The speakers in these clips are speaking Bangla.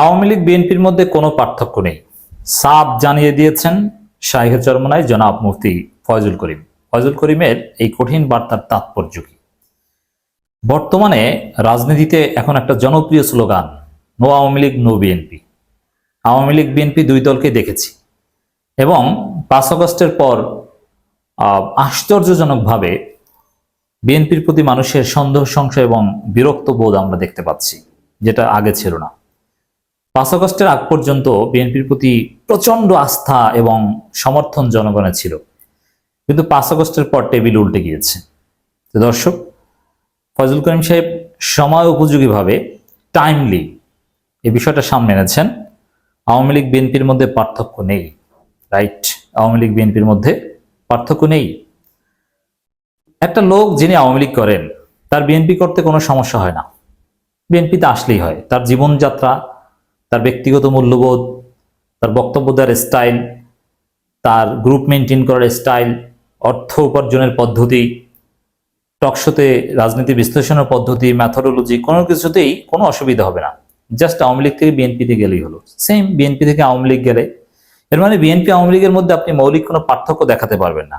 আওয়ামী লীগ, বিএনপির মধ্যে কোনো পার্থক্য নেই। সাফ জানিয়ে দিয়েছেন শাহের চরমনায় জনাব মুফতি ফয়জুল করিম। ফয়জুল করিমের এই কঠিন বার্তার তাৎপর্য কি? বর্তমানে রাজনীতিতে এখন একটা জনপ্রিয় slogan, no Awami League, no BNP. Awami League, BNP দুই দলকে দেখেছি। এবং পাঁচ অগস্টের পর আশ্চর্যজনকভাবে বিএনপির প্রতি মানুষের সন্দেহ, সংশয় এবং বিরক্ত বোধ আমরা দেখতে পাচ্ছি, যেটা আগে ছিল না। পাঁচ আগস্টের আগ পর্যন্ত বিএনপির প্রতি প্রচণ্ড আস্থা এবং সমর্থন জনগণের ছিল। কিন্তু পাঁচ আগস্টের পর টেবিল উল্টে গিয়েছে। দর্শক ফজল করিম সাহেব সময় উপযোগীভাবে টাইমলি এই বিষয়টা সামনে এনেছেন। আওয়ামী লীগ বিএনপির মধ্যে পার্থক্য নেই। রাইট আওয়ামী লীগ বিএনপির মধ্যে পার্থক্য নেই। একটা লোক যিনি আওয়ামী লীগ করেন, তার বিএনপি করতে কোনো সমস্যা হয় না। বিএনপিতে আসলেই হয়। তার জীবনযাত্রা তার ব্যক্তিগত মূল্যবোধ, তার বক্তব্য দেওয়ার স্টাইল তার গ্রুপ মেনটেন করার স্টাইল অর্থ উপার্জনের পদ্ধতি টকশোতে রাজনীতি বিশ্লেষণের পদ্ধতি ম্যাথোডোলজি কোনো কিছুতেই কোনো অসুবিধা হবে না। জাস্ট আওয়ামী লীগ থেকে বিএনপিতে গেলেই হলো। সেম বিএনপি থেকে আওয়ামী লীগ গেলে, এর মানে বিএনপি আওয়ামী লীগের মধ্যে আপনি মৌলিক কোনো পার্থক্য দেখাতে পারবেন না।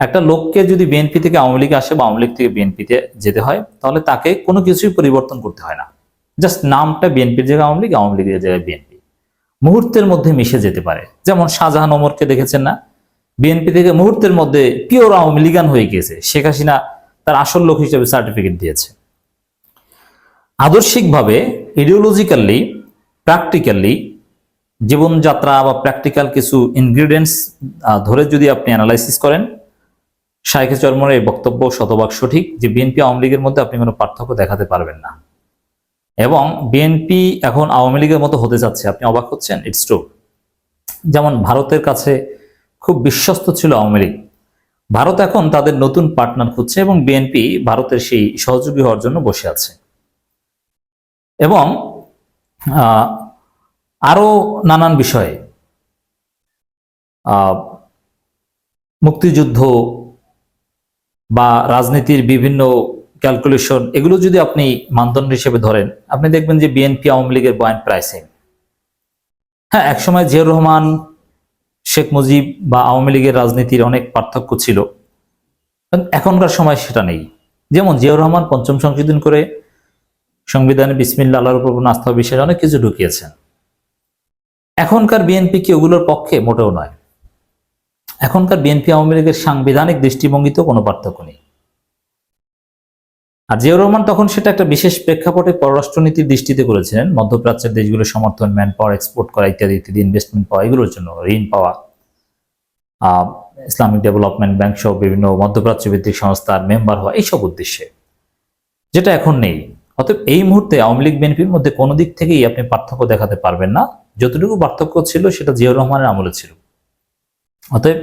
একটা লোককে যদি বিএনপি থেকে আওয়ামী লীগে আসে বা আওয়ামী লীগ থেকে বিএনপিতে যেতে হয়, তাহলে তাকে কোনো কিছুই পরিবর্তন করতে হয় না। জাস্ট নামটা বিএনপির জায়গায় আওয়ামী লীগ, আওয়ামী লীগের জায়গায় বিএনপি মুহূর্তের মধ্যে মিশে যেতে পারে। যেমন শাহজাহান ওমরকে দেখেছেন না? বিএনপি থেকে মুহূর্তের মধ্যে পিওর আওয়ামী লীগান হয়ে গিয়েছে। শেখ হাসিনা তার আসল লোক হিসেবে সার্টিফিকেট দিয়েছে। আদর্শিকভাবে ইডিওলজিক্যালি প্র্যাকটিক্যালি জীবনযাত্রা বা প্র্যাকটিক্যাল কিছু ইনগ্রিডিয়েন্টস ধরে যদি আপনি অ্যানালাইসিস করেন শাইখে চরমনের এই বক্তব্য শতভাগ সঠিক যে বিএনপি আওয়ামী লীগের মধ্যে আপনি কোনো পার্থক্য দেখাতে পারবেন না। এবং বিএনপি এখন আওয়ামী লীগের মতো হতে যাচ্ছে। আপনি অবাক হচ্ছেন? ইটস ট্রু যেমন ভারতের কাছে খুব বিশ্বস্ত ছিল আওয়ামী লীগ। ভারত এখন তাদের নতুন পার্টনার খুঁজছে এবং বিএনপি ভারতের সেই সহযোগী হওয়ার জন্য বসে আছে। এবং আহ, আরও নানান বিষয়ে মুক্তিযুদ্ধ বা রাজনীতির বিভিন্ন ক্যালকুলেশন এগুলো যদি আপনি মানদণ্ড হিসেবে ধরেন, আপনি দেখবেন যে বিএনপি আওয়ামী লীগের পয়েন্ট প্রায় সেম হ্যাঁ একসময় জিয়াউর রহমান, শেখ মুজিব বা আওয়ামী লীগের রাজনীতির অনেক পার্থক্য ছিল। এখনকার সময় সেটা নেই। যেমন জিয়াউর রহমান পঞ্চম সংশোধন করে সংবিধানে বিসমিল্লা আল্লাহর উপর আস্থা বিশ্বাস অনেক কিছু ঢুকিয়েছেন। এখনকার বিএনপি কি ওগুলোর পক্ষে? মোটেও নয়। এখনকার বিএনপি আওয়ামী লীগের সাংবিধানিক দৃষ্টিভঙ্গিতেও কোনো পার্থক্য নেই। আর জিয়াউর রহমান তখন সেটা একটা বিশেষ প্রেক্ষাপটে পররাষ্ট্রনীতির দৃষ্টিতে করেছিলেন। মধ্যপ্রাচ্যের দেশগুলোর সমর্থন, ম্যান পাওয়ার, এক্সপোর্ট করা ইত্যাদি ইত্যাদি, ইনভেস্টমেন্ট পাওয়া, এগুলোর জন্য ঋণ পাওয়া। ইসলামিক ডেভেলপমেন্ট ব্যাংক সহ বিভিন্ন মধ্যপ্রাচ্য ভিত্তিক সংস্থার মেম্বার হওয়া এইসব উদ্দেশ্যে। যেটা এখন নেই। অতএব এই মুহূর্তে আওয়ামী লীগ, বিএনপির মধ্যে কোনো দিক থেকেই আপনি পার্থক্য দেখাতে পারবেন না। যতটুকু পার্থক্য ছিল সেটা জিয়াউর রহমানের আমলে ছিল। অতএব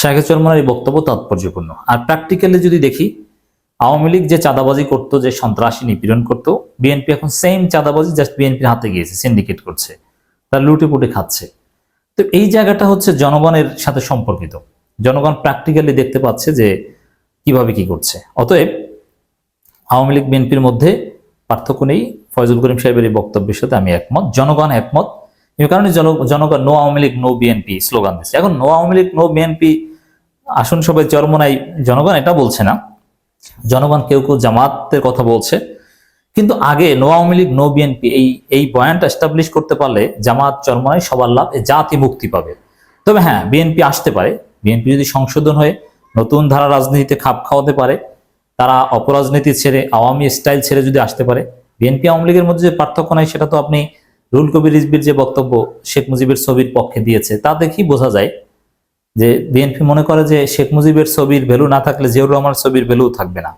শাহেখ চরমানের এই বক্তব্য তাৎপর্যপূর্ণ। আর প্র্যাকটিক্যালি যদি দেখি আওয়ামী লীগ যে চাঁদাবাজি করতো, যে সন্ত্রাসী নিপীড়ন করতো, বিএনপি এখন সেম চাঁদাবাজি জাস্ট বিএনপির হাতে গিয়েছে সিন্ডিকেট করছে, তার লুটে পুটে খাচ্ছে। তো এই জায়গাটা হচ্ছে জনগণের সাথে সম্পর্কিত। জনগণ প্র্যাকটিক্যালি দেখতে পাচ্ছে যে কীভাবে কি করছে। অতএব আওয়ামী লীগ, বিএনপির মধ্যে পার্থক্য নেই। ফয়জুল করিম সাহেবের এই বক্তব্যের সাথে আমি একমত, জনগণ একমত। এই কারণে জন- জনগণ no Awami League, no BNP slogan দিচ্ছে। এখন no Awami League, no BNP, আসন সবাই চরমনাই জনগণ এটা বলছে না। জনগণ কেউ কেউ জামাতের কথা বলছে। কিন্তু আগে no Awami League, no BNP এই এই পয়েন্টটা এস্টাবলিশ করতে পারলে জামাত চরমনাই সবার লাভ জাতি মুক্তি পাবে। তবে হ্যাঁ বিএনপি আসতে পারে। বিএনপি যদি সংশোধন হয়ে নতুন ধারা রাজনীতিতে খাপ খাওয়াতে পারে, তারা অপরাজনীতি ছেড়ে, আওয়ামী স্টাইল ছেড়ে যদি আসতে পারে, বিএনপি আওয়ামী লীগের মধ্যে যে পার্থক্য নাই, সেটা তো আপনি রুল কবির রিজবির যে বক্তব্য শেখ মুজিবের ছবির পক্ষে দিয়েছে, তা দেখেই বোঝা যায় যে বিএনপি মনে করে যে শেখ মুজিবের ছবির ভ্যালু না থাকলে জিয়াউর রহমানের ছবির ভ্যালু থাকবে না।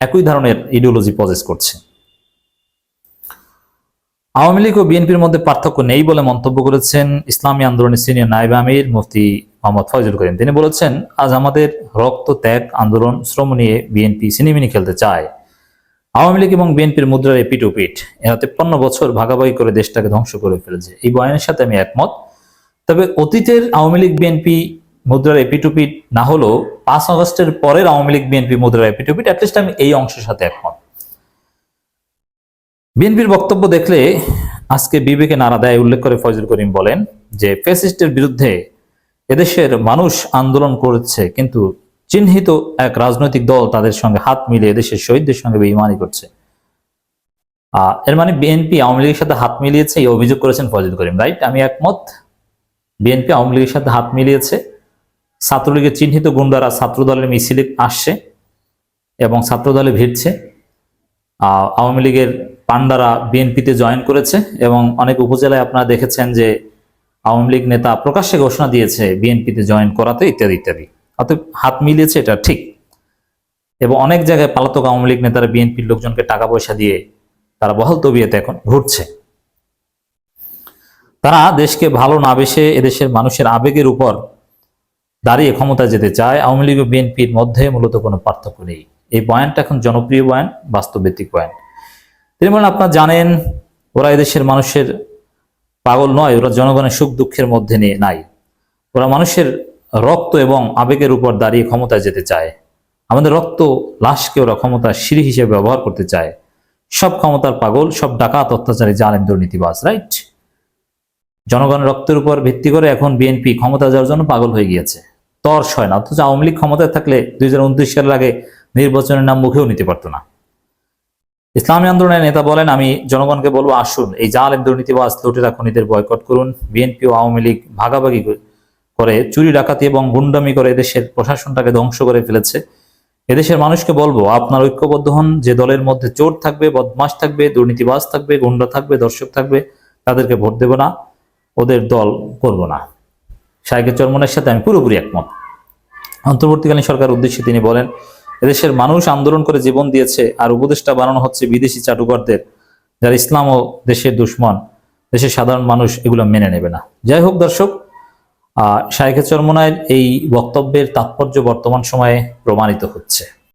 একই ধরনের ইডিওলজি পজেস করছে। আওয়ামী লীগ ও বিএনপির মধ্যে পার্থক্য নেই বলে মন্তব্য করেছেন ইসলামী আন্দোলনের সিনিয়র নায়েব আমির মুফতি মোহাম্মদ ফয়জুল করিম। তিনি বলেছেন, আজ আমাদের রক্ত ত্যাগ, আন্দোলন, শ্রম নিয়ে বিএনপি সিনেমিনি খেলতে চায়। আওয়ামী লীগ এবং বিএনপির মুদ্রার এপিট ওপিট এরা তেপ্পান্ন বছর ভাগাভাগি করে দেশটাকে ধ্বংস করে ফেলেছে। এই বয়ানের সাথে আমি একমত। তবে অতীতের আওয়ামী লীগ বিএনপি মুদ্রার এপিটুপিট না হলেও পাঁচ আগস্টের পরের আওয়ামী লীগ বিএনপি মুদ্রার এপিটুপিট অ্যাটলিস্ট আমি এই অংশের সাথে একমত। বিএনপির বক্তব্য দেখলে আজকে বিবেকে নানা দেয় উল্লেখ করে ফয়জুল করিম বলেন যে ফ্যাসিস্টের বিরুদ্ধে এদেশের মানুষ আন্দোলন করেছে কিন্তু চিহ্নিত এক রাজনৈতিক দল তাদের সঙ্গে হাত মিলিয়ে দেশের শহীদদের সঙ্গে বেইমানি করছে। আহ, এর মানে বিএনপি আওয়ামী লীগের সাথে হাত মিলিয়েছে এই অভিযোগ করেছেন ফজল করিম রাইট আমি একমত। বিএনপি আওয়ামী লীগের সাথে হাত মিলিয়েছে। ছাত্রলীগের চিহ্নিত গুন্ডারা ছাত্র দলের মিছিলে আসছে এবং ছাত্র দলে ভিড়ছে আওয়ামী লীগের পান্ডারা বিএনপিতে জয়েন করেছে এবং অনেক উপজেলায় আপনারা দেখেছেন যে আওয়ামী লীগ নেতা প্রকাশ্যে ঘোষণা দিয়েছে বিএনপিতে জয়েন করাতে, ইত্যাদি ইত্যাদি। অতএব হাত মিলিয়েছে এটা ঠিক। এবং অনেক জায়গায় পালাতক আওয়ামী লীগ নেতারা বিএনপির লোকজনকে টাকা পয়সা দিয়ে তারা বহল তবিয়েতে এখন ঘুরছে। তারা দেশকে ভালো না বেসে এদেশের মানুষের আবেগের উপর দাঁড়িয়ে ক্ষমতা যেতে চায়। আওয়ামী লীগ ও বিএনপির মধ্যে মূলত কোনো পার্থক্য নেই। এই পয়েন্টটা এখন জনপ্রিয় পয়েন্ট বাস্তবভিত্তিক পয়েন্ট তিনি বলেন আপনারা জানেন, ওরা এদেশের মানুষের পাগল নয়, ওরা জনগণের সুখ দুঃখের মধ্যে নিয়ে নাই। ওরা মানুষের রক্ত এবং আবেগের উপর দাঁড়িয়ে ক্ষমতায় যেতে চায়। আমাদের রক্ত লাশকে ওরা ক্ষমতার সিঁড়ি হিসেবে ব্যবহার করতে চায়। সব ক্ষমতার পাগল, সব ডাকাত, অত্যাচারী, জালেম, দুর্নীতিবাজ, রাইট? জনগণের রক্তের উপর ভিত্তি করে এখন বিএনপি ক্ষমতা যাওয়ার জন্য পাগল হয়ে গিয়েছে। তর্স হয় না, অথচ আওয়ামী লীগ ক্ষমতায় থাকলে দুই হাজার উনত্রিশ সালের আগে নির্বাচনের নাম মুখেও নিতে পারতো না। ইসলামী আন্দোলনের নেতা বলেন, আমি জনগণকে বলব, আসুন, এই জালেম দুর্নীতিবাজ লুটেরা খনিদের বয়কট করুন। বিএনপি ও আওয়ামী লীগ ভাগাভাগি করে, চুরি, ডাকাতি এবং গুন্ডামি করে দেশের প্রশাসনটাকে ধ্বংস করে ফেলেছে। এদেশের মানুষকে বলব, আপনার ঐক্যবদ্ধ হন, যে দলের মধ্যে চোর থাকবে, বদমাশ থাকবে, দুর্নীতিবাজ থাকবে, গুন্ডা থাকবে, দর্শক থাকবে, তাদেরকে ভোট দেব না। ওদের দল করব না। শাহেকের চরমনের সাথে আমি পুরোপুরি একমত। অন্তর্বর্তীকালীন সরকার উদ্দেশ্যে তিনি বলেন, এদেশের মানুষ আন্দোলন করে জীবন দিয়েছে আর উপদেষ্টা বানানো হচ্ছে বিদেশি চাটুকারদের, যারা ইসলাম ও দেশের দুশ্মন। দেশের সাধারণ মানুষ এগুলো মেনে নেবে না। যাই হোক দর্শক, আহ শাহেখের চরমনায়ের এই বক্তব্যের তাৎপর্য বর্তমান সময়ে প্রমাণিত হচ্ছে।